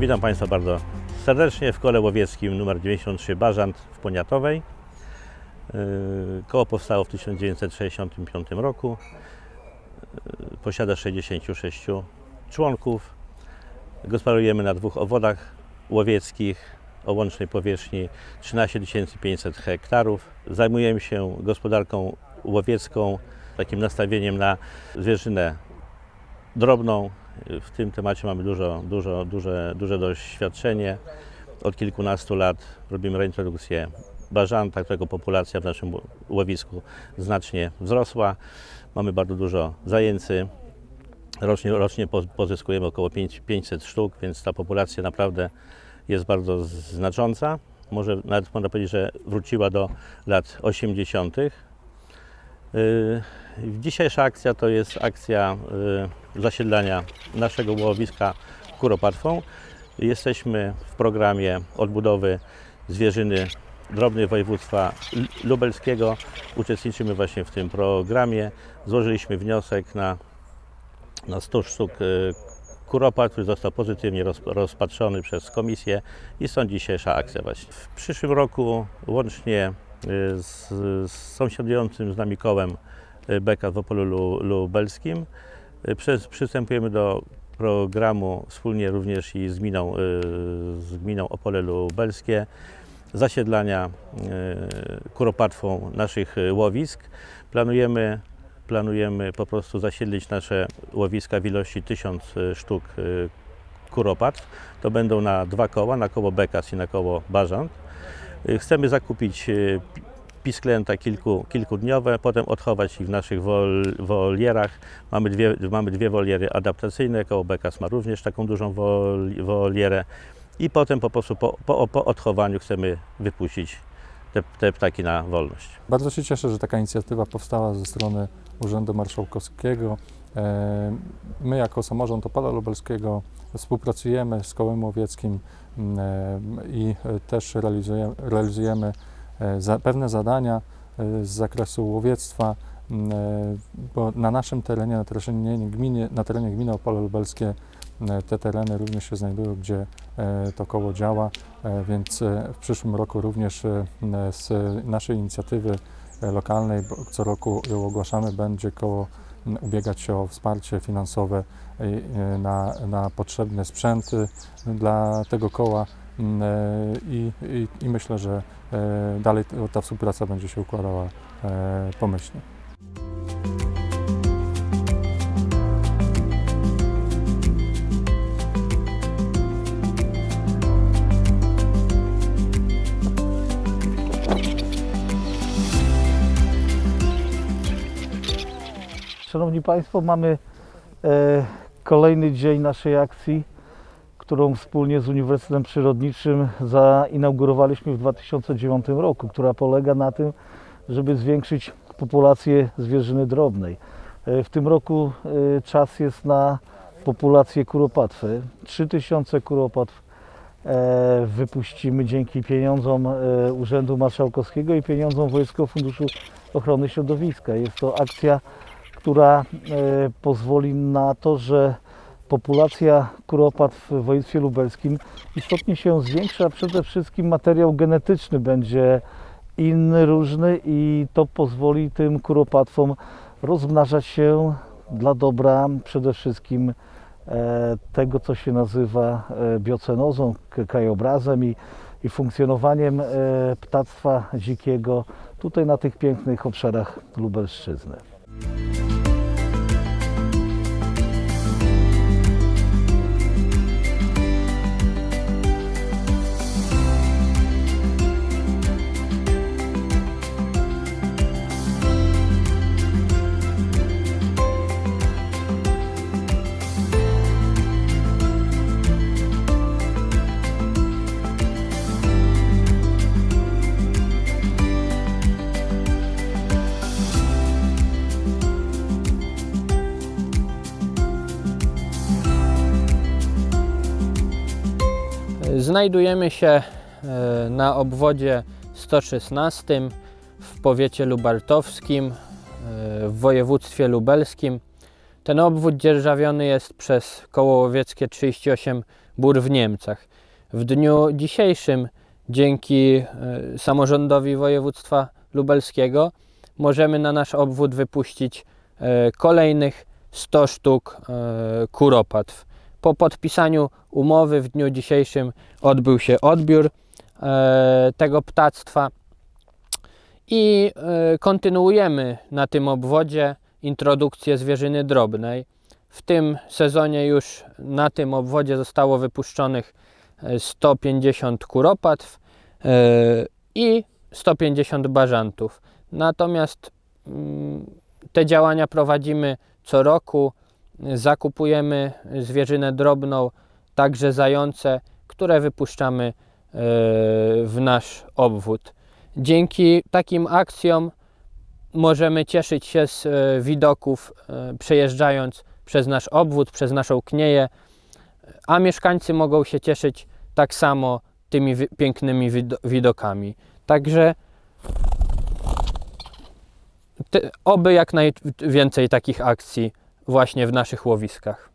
Witam Państwa bardzo serdecznie w kole łowieckim nr 93 Bażant w Poniatowej. Yy, Koło powstało w 1965 roku. Yy, Posiada 66 członków. Gospodarujemy na dwóch obwodach łowieckich o łącznej powierzchni 13 500 hektarów. Zajmujemy się gospodarką łowiecką, takim nastawieniem na zwierzynę drobną. W tym temacie mamy dużo, dużo, duże, duże doświadczenie. Od kilkunastu lat robimy reintrodukcję bażanta, którego populacja w naszym łowisku znacznie wzrosła. Mamy bardzo dużo zajęcy. Rocznie, rocznie po- pozyskujemy około 5 500 sztuk, więc ta populacja naprawdę jest bardzo znacząca. Może nawet można powiedzieć, że wróciła do lat 80. Yy, Dzisiejsza akcja to jest akcja yy, zasiedlania naszego łowiska kuropatwą. Jesteśmy w programie odbudowy zwierzyny drobnej województwa lubelskiego. Uczestniczymy właśnie w tym programie. Złożyliśmy wniosek na, na 100 sztuk yy, kuropat, który został pozytywnie roz, rozpatrzony przez komisję i stąd dzisiejsza akcja właśnie. W przyszłym roku łącznie y, z, z sąsiadującym z nami kołem y, Beka w Opolu Lu- Lubelskim y, przystępujemy do programu wspólnie również i z gminą, y, z gminą Opole Lubelskie zasiedlania y, kuropatwą naszych y, łowisk. Planujemy, planujemy po prostu zasiedlić nasze łowiska w ilości 1000 sztuk y, kuropatw. To będą na dwa koła, na koło Bekas i na koło Bażant. Y, Chcemy zakupić y, pi- pisklęta kilku, kilkudniowe, potem odchować ich w naszych wol, wolierach. Mamy dwie, mamy dwie woliery adaptacyjne, koło Bekas ma również taką dużą wol, wolierę i potem po prostu po, po, po odchowaniu chcemy wypuścić te, te ptaki na wolność. Bardzo się cieszę, że taka inicjatywa powstała ze strony Urzędu Marszałkowskiego. E, My jako samorząd Opola Lubelskiego współpracujemy z Kołem Łowieckim m, e, i też realizujemy, realizujemy pewne zadania e, z zakresu łowiectwa, e, bo na naszym terenie, na terenie gminy, na terenie gminy Opole Lubelskie e, te tereny również się znajdują, gdzie e, to koło działa, e, więc e, w przyszłym roku również e, z naszej inicjatywy e, lokalnej, bo co roku ją ogłaszamy, będzie koło ubiegać się o wsparcie finansowe e, e, na, na potrzebne sprzęty dla tego koła. e, i, i, i myślę, że e, dalej ta współpraca będzie się układała e, pomyślnie. Szanowni Państwo, mamy e, kolejny dzień naszej akcji, którą wspólnie z Uniwersytetem Przyrodniczym zainaugurowaliśmy w 2009 roku, która polega na tym, żeby zwiększyć populację zwierzyny drobnej. E, w tym roku e, czas jest na populację kuropatwy. 3000 kuropatw e, wypuścimy dzięki pieniądzom Urzędu Marszałkowskiego i pieniądzom Wojewódzkiego Funduszu Ochrony Środowiska. Jest to akcja która pozwoli na to, że populacja kuropatw w województwie lubelskim istotnie się zwiększa, a przede wszystkim materiał genetyczny będzie inny, różny i to pozwoli tym kuropatwom rozmnażać się dla dobra przede wszystkim e, tego, co się nazywa e, biocenozą, krajobrazem i, i funkcjonowaniem e, ptactwa dzikiego tutaj na tych pięknych obszarach Lubelszczyzny. Znajdujemy się e, na obwodzie 116 w powiecie lubartowskim, e, w województwie lubelskim. Ten obwód dzierżawiony jest przez koło łowieckie 38 bór w Niemcach. W dniu dzisiejszym, dzięki e, samorządowi województwa lubelskiego, możemy na nasz obwód wypuścić kolejnych 100 sztuk kuropatw. Po podpisaniu umowy w dniu dzisiejszym odbył się odbiór e, tego ptactwa i e, kontynuujemy na tym obwodzie introdukcję zwierzyny drobnej. W tym sezonie już na tym obwodzie zostało wypuszczonych e, 150 kuropatw e, i 150 bażantów. Natomiast mm, te działania prowadzimy co roku. Zakupujemy zwierzynę drobną, także zające, które wypuszczamy e, w nasz obwód. Dzięki takim akcjom możemy cieszyć się z e, widoków e, przejeżdżając przez nasz obwód, przez naszą knieję, a mieszkańcy mogą się cieszyć tak samo tymi pięknymi wido- widokami. Także oby jak najwięcej takich akcji właśnie w naszych łowiskach.